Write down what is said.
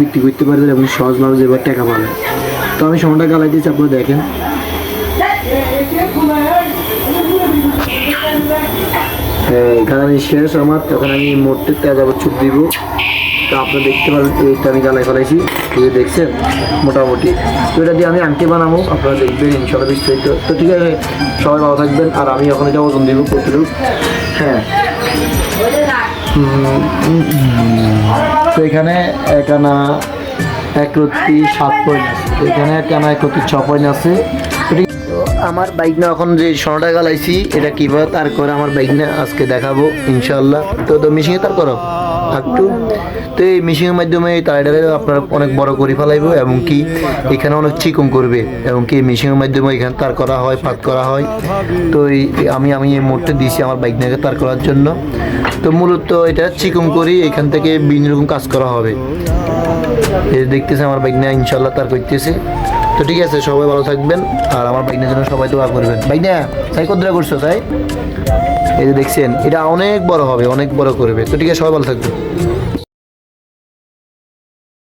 বিক্রি করতে পারবেন এবং সহজভাবে যেভাবে টাকা পাবেন তো আমি সময়টা গালাই দিয়েছি, আপনারা দেখেন। গালানি শেষ আমার তখন আমি মোটতে তেজ আবার ছুট দিব। তো আপনারা দেখতে পারেন, এইটা আমি গালাই ফেলাইছি। এই দেখছেন, মোটামুটি। তো এটা দিয়ে আমি আংটি বানাবো, আপনারা দেখবেন ইনশাল্লাহ বিস্তারিত। তো ঠিক আছে, সবাই ভালো থাকবেন, আর আমি এখন এটা ওজন দিব প্রতিরূপ। হ্যাঁ। তো এখানে এক আনা এক রত্তি সাত পয়েন্ট আছে। তো এখানে এক আনা এক রত্তি ছ পয়েন্ট আছে। তো আমার বাইক না, এখন যে সোনাটা গালাইছি, এটা কীভাবে তার করে আমার বাইক না আজকে দেখাবো ইনশাল্লাহ তো তো মেশিনে তার করো। একটু। তো এই মেশিনের মাধ্যমে এই তারটারে আপনার অনেক বড় করে ফেলাইবো এবং কি এখানে অনেক চিকন করবে এবং কি মেশিনের মাধ্যমে এখানে তার করা হয়, পাত করা হয়। তো এই আমি আমি এই মোটটা দিয়েছি আমার বাইক নিয়ে তার করার জন্য। তো মূলত এটা চিকুম করি, এখান থেকে বিভিন্ন রকম কাজ করা হবে। এই দেখতেছে আমার বাইক নেয়া ইনশাল্লাহ তার করতেছে। তো ঠিক আছে, সবাই ভালো থাকবেন, আর আমার বাইক নিয়ে জন্য সবাই দোয়া করবেন। বাইক না তাই কত করছ তাই এই যে দেখছেন, এটা অনেক বড় হবে, অনেক বড় করবে। তো ঠিক আছে, সবাই ভালো থাকবেন।